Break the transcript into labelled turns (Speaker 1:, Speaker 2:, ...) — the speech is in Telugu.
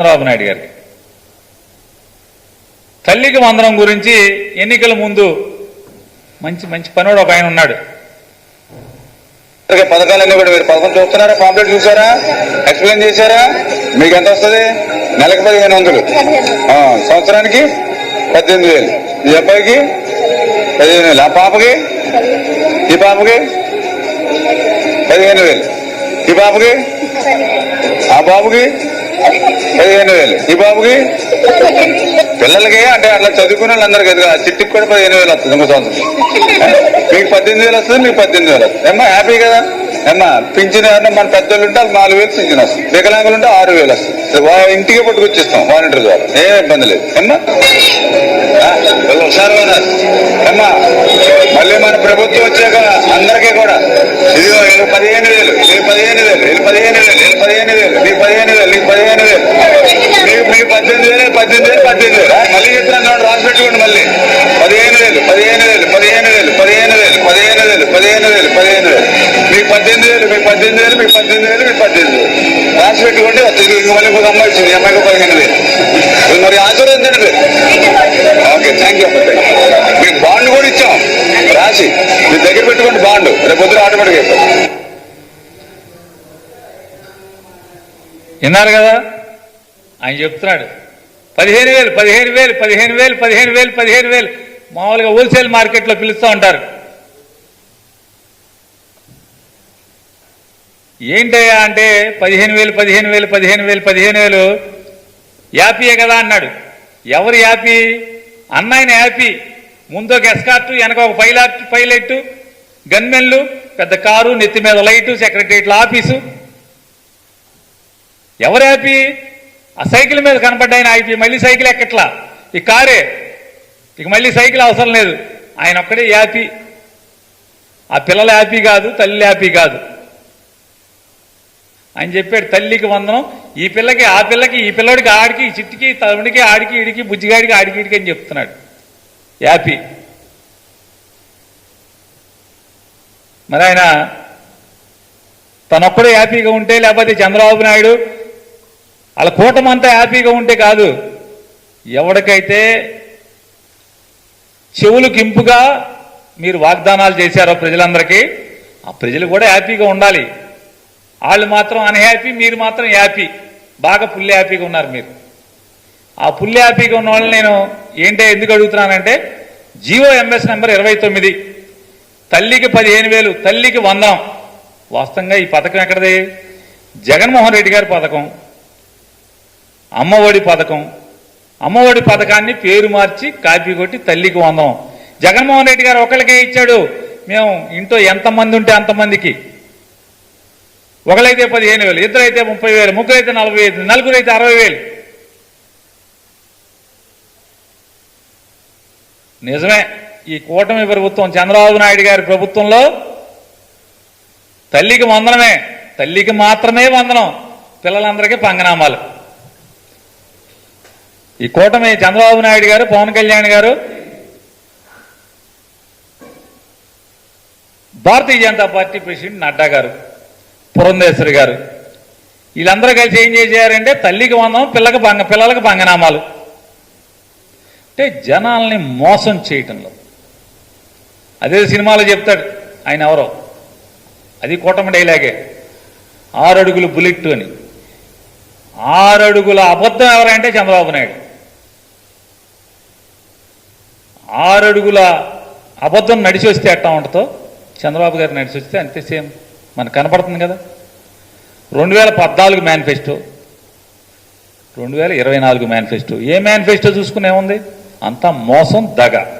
Speaker 1: చంద్రబాబు నాయుడు గారికి. తల్లికి వందనం గురించి ఎన్నికల ముందు మంచి మంచి పనుడు ఒక ఆయన ఉన్నాడు.
Speaker 2: పథకాలన్నీ కూడా మీరు పథకం చూస్తున్నారా? పాంప్లెట్ చూసారా ఎక్స్ప్లెయిన్ చేశారా? మీకు ఎంత వస్తుంది? నెలకు పదిహేను వందలు. సంవత్సరానికి పద్దెనిమిది వేలు. ఈ అబ్బాయికి పదిహేను వేలు. ఆ పాపకి? ఈ పాపకి? పదిహేను వేలు. ఈ పాపకి? ఆ బాబుకి? పదిహేను వేలు? ఈ బాబుకి? పిల్లలకి అంటే అట్లా చదువుకునే వాళ్ళందరికీ అది చిట్టుకు చిట్టికి కూడా పదిహేను వేలు వస్తుంది ఇంకో సంవత్సరం. మీకు పద్దెనిమిది వేలు వస్తుంది మీకు పద్దెనిమిది వేలు వస్తుంది. ఏమ్మా హ్యాపీ కదా? ఏమ్మా పింఛన్ ఎవరన్నా మన పెద్దోళ్ళు ఉంటే వాళ్ళకి నాలుగు వేలు పింఛన్ వస్తుంది. వికలాంగులు ఉంటే ఆరు వేలు వస్తుంది. ఇంటికి పట్టుకొచ్చిస్తాం వాలంటీర్ ద్వారా. ఏం ఇబ్బంది లేదు. ఏమ్మా? ఆ, ఏమ్మా? మళ్ళీ మన ప్రభుత్వం వచ్చాక అందరికీ కూడా ఇది పదిహేను వేలు ఇది పదిహేను వేలు ఇది పదిహేను వేలు ఇది పదిహేను వేలు ఇది పదిహేను వేలు. పద్దెనిమిది వేలు పద్దెనిమిది వేలు. మళ్ళీ చెప్తున్నాను చూడండి, రాసి పెట్టుకోండి మళ్ళీ. పదిహేను వేలు పదిహేను వేలు పదిహేను వేలు పదిహేను వేలు పదిహేను వేలు పదిహేను వేలు పదిహేను వేలు. మీకు పద్దెనిమిది వేలు మీకు పద్దెనిమిది వేలు మీకు పద్దెనిమిది వేలు మీకు పద్దెనిమిది వేలు. రాసి పెట్టుకోండి వస్తుంది. ఇంక మళ్ళీ ఒక అమ్మాయి వచ్చింది అమ్మాయికి పదిహేను వేలు. మరి ఆశీర్వదించండి ఓకే థ్యాంక్ యూ మీకు బాండ్ కూడా ఇచ్చాం. రాసి మీ దగ్గర పెట్టుకోండి బాండ్ రేపు పొద్దున ఆటోమేటిక్ అయిపోతుంది
Speaker 1: విన్నారు కదా? ఆయన చెప్తున్నాడు. పదిహేను వేలు పదిహేను వేలు పదిహేను వేలు పదిహేను వేలు పదిహేను వేలు. మామూలుగా హోల్సేల్ మార్కెట్లో పిలుస్తూ ఉంటారు. ఏంటయ్యా అంటే పదిహేను వేలు పదిహేను వేలు పదిహేను వేలు పదిహేను వేలు? యాపీయే కదా అన్నాడు. ఎవరు యాపీ? అన్నయ్యన యాపీ. ముందు ఒక ఎస్కార్టు వెనక ఒక పైలాట్ పైలట్ గన్మెన్లు పెద్ద కారు నెత్తి మీద లైటు సెక్రటరియట్ల ఆఫీసు ఎవరు యాపీ? ఆ సైకిల్ మీద కనపడ్డాయన ఆయన మళ్ళీ సైకిల్ ఎక్కట్లా? ఈ కారే? ఇక మళ్ళీ సైకిల్ అవసరం లేదు. ఆయన ఒక్కడే యాపీ. ఆ పిల్లల హ్యాపీ కాదు తల్లి హ్యాపీ కాదు. అని చెప్పాడు తల్లికి వందనం ఈ పిల్లకి ఆ పిల్లకి ఈ పిల్లడికి ఆడికి చిట్టికి తమిడికి ఆడికి ఇడికి బుజ్జిగాడికి ఆడికి ఇడికి అని చెప్తున్నాడు. యాపీ. మరి ఆయన తనొక్కడే హ్యాపీగా ఉంటే లేకపోతే చంద్రబాబు నాయుడు అలా కూటమంతా హ్యాపీగా ఉంటే కాదు. ఎవరికైతే చెవులకు ఇంపుగా మీరు వాగ్దానాలు చేశారో ప్రజలందరికీ ఆ ప్రజలు కూడా హ్యాపీగా ఉండాలి. వాళ్ళు మాత్రం అన్హ్యాపీ మీరు మాత్రం హ్యాపీ. బాగా ఫుల్ హ్యాపీగా ఉన్నారు మీరు. ఆ ఫుల్ హ్యాపీగా ఉన్న వాళ్ళని నేను ఏంటో ఎందుకు అడుగుతున్నానంటే జియో ఎంఎస్ నెంబర్ ఇరవై తొమ్మిది. తల్లికి పదిహేను వేలు తల్లికి వందాం. వాస్తవంగా ఈ పథకం ఎక్కడది? జగన్మోహన్ రెడ్డి గారి పథకం. అమ్మఒడి పథకం. అమ్మఒడి పథకాన్ని పేరు మార్చి కాపీ కొట్టి తల్లికి వందం. జగన్మోహన్ రెడ్డి గారు ఒకరికే ఇచ్చాడు. మేము ఇంట్లో ఎంతమంది ఉంటే అంతమందికి ఒకరైతే పదిహేను వేలు ఇద్దరైతే ముప్పై వేలు ముగ్గురైతే నలభై ఐదు నలుగురైతే అరవై వేలు. నిజమే ఈ కూటమి ప్రభుత్వం చంద్రబాబు నాయుడు గారి ప్రభుత్వంలో తల్లికి వందనమే. తల్లికి మాత్రమే వందనం. పిల్లలందరికీ పంగనామాలు. ఈ కూటమి చంద్రబాబు నాయుడు గారు పవన్ కళ్యాణ్ గారు భారతీయ జనతా పార్టీ ప్రెసిడెంట్ నడ్డా గారు పురంధేశ్వరి గారు వీళ్ళందరూ కలిసి ఏం చేశారంటే తల్లికి వందం పిల్లకి పంగ పిల్లలకు పంగనామాలు అంటే జనాల్ని మోసం చేయటంలో. అదే సినిమాలో చెప్తాడు ఆయన ఎవరో. అది కూటమి డైలాగే. ఆరడుగులు బుల్లెట్ అని. ఆరడుగుల అబద్ధం ఎవరంటే చంద్రబాబు నాయుడు. ఆరడుగుల అబద్ధం నడిచి వస్తే ఎట్టా ఉంటుందో చంద్రబాబు గారు నడిచి వస్తే అంతే సేమ్. మనకు కనపడుతుంది కదా. రెండు వేల పద్నాలుగు మేనిఫెస్టో రెండు వేల ఇరవై నాలుగు మేనిఫెస్టో ఏ మేనిఫెస్టో చూసుకుని ఏముంది? అంతా మోసం దగ.